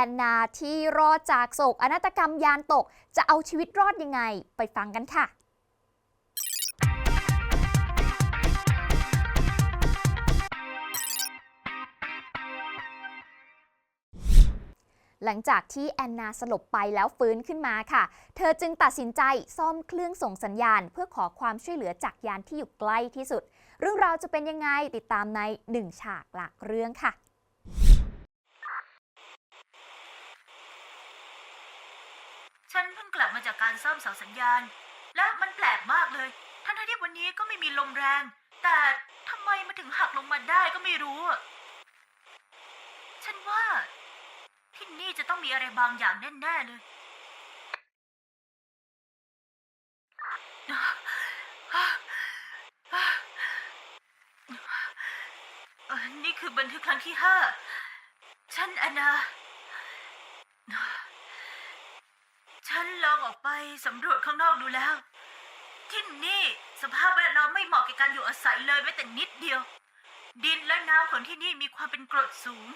อนนาที่รอดจากโศกอนาตกรรมยานตก จะเอาชีวิตรอดยังไง ไปฟังกันค่ะหลังจากที่แอนนาสลบไปแล้วฟื้นขึ้นมาค่ะ เธอจึงตัดสินใจซ่อมเครื่องส่งสัญญาณ เพื่อขอความช่วยเหลือจากยานที่อยู่ใกล้ที่สุด เรื่องราวจะเป็นยังไงติดตามในหนึ่งฉากหลักเรื่องค่ะ ฉันเพิ่งกลับมาจากการซ่อมเสาสัญญาณ และมันแปลกมากเลยทั้งที่วันนี้ก็ไม่มีลมแรง แต่ทำไมมันถึงหักลงมาได้ก็ไม่รู้ ฉันว่า ที่นี่จะต้องมีอะไรบางอย่างแน่ๆเลยเอ่อนี่คือบันทึกครั้งที่ห้า ฉันอนา ฉันลองออกไปสำรวจข้างนอกดูแล้ว ที่นี่สภาพแวดล้อมไม่เหมาะกับการอยู่อาศัยเลยแม้แต่นิดเดียว ดินและน้ำของที่นี่มีความเป็นกรดสูง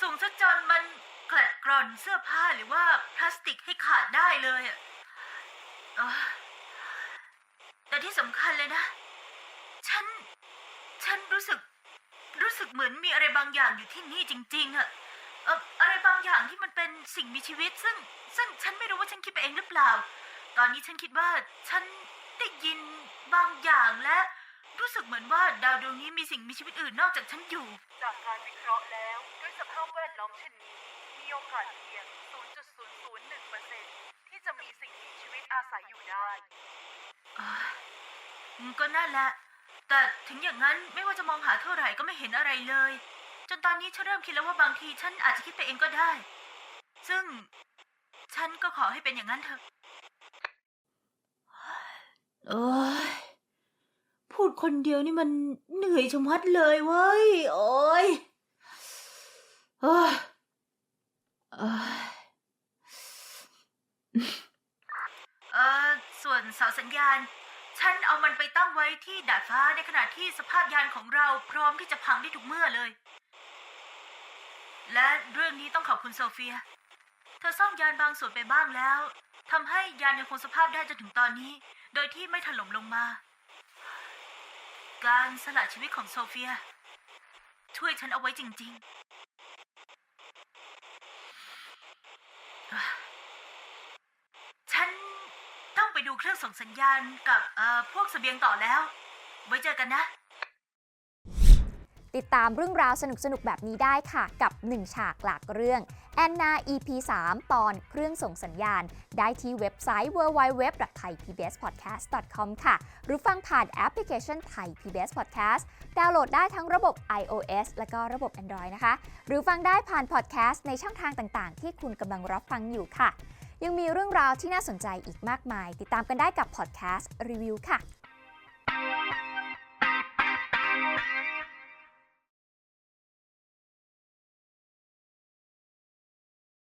สูงซะจนมันกลัดกร่อนเสื้อผ้าหรือว่าพลาสติกให้ขาดได้เลยอะเออแต่ที่สำคัญเลยนะ ฉัน ฉันรู้สึก รู้สึกเหมือนมีอะไรบางอย่างอยู่ที่นี่จริง ๆอะเอออะไรบางอย่างที่มันเป็นสิ่งมีชีวิตซึ่งซึ่ง คิดไปเองหรือเปล่า ตอนนี้ฉันคิดว่าฉันได้ยินบางอย่างและรู้สึกเหมือนว่าดาวดวงนี้มีสิ่งมีชีวิตอื่นนอกจากฉันอยู่ จากการวิเคราะห์แล้ว ด้วยสภาพแวดล้อมเช่นนี้มีโอกาสเพียง 0.001%ที่จะมีสิ่งมีชีวิตอาศัยอยู่ได้อ่าอืมก็นั่นแหละ แต่ถึงอย่างนั้นไม่ว่าจะมองหาเท่าไหร่ก็ไม่เห็นอะไรเลย จนตอนนี้ฉันเริ่มคิดแล้วว่าบางทีฉันอาจจะคิดไปเองก็ได้ ซึ่ง ฉันก็ขอให้เป็นอย่างนั้นเถอะโอ้ยพูดคนเดียวนี่มันเหนื่อยชะมัดเลยเว้ยโอ้ย โอ้ยโอ้ยเออส่วนเสาสัญญาณ ฉันเอามันไปตั้งไว้ที่ดาดฟ้าในขณะที่สภาพยานของเราพร้อมที่จะพังได้ทุกเมื่อเลย และเรื่องนี้ต้องขอบคุณโซเฟียเธอซ่อมยานบางส่วนไปบ้างแล้วทำให้ยานยังคงสภาพได้จนถึงตอนนี้ โดยที่ไม่ถล่มลงมา การสละชีวิตของโซเฟีย ช่วยฉันเอาไว้จริง ๆ ฉันต้องไปดูเครื่องส่งสัญญาณกับเอ่อพวกเสบียงต่อแล้ว ไว้เจอกันนะ ติดตามเรื่องราวสนุกสนุกแบบนี้ได้ค่ะ กับ 1 ฉากหลักเรื่องแอนนา EP 3 ตอนเครื่องส่งสัญญาณ ได้ที่เว็บไซต์ www.thaipbspodcast.com ค่ะ หรือฟังผ่านแอปพลิเคชัน Thai PBS Podcast ดาวน์โหลดได้ทั้งระบบ iOS และก็ระบบ Android นะคะ หรือฟังได้ผ่าน podcast ในช่องทางต่างๆ ที่คุณกำลังรับฟังอยู่ค่ะ ยังมีเรื่องราวที่น่าสนใจอีกมากมาย ติดตามกันได้กับ podcast รีวิวค่ะ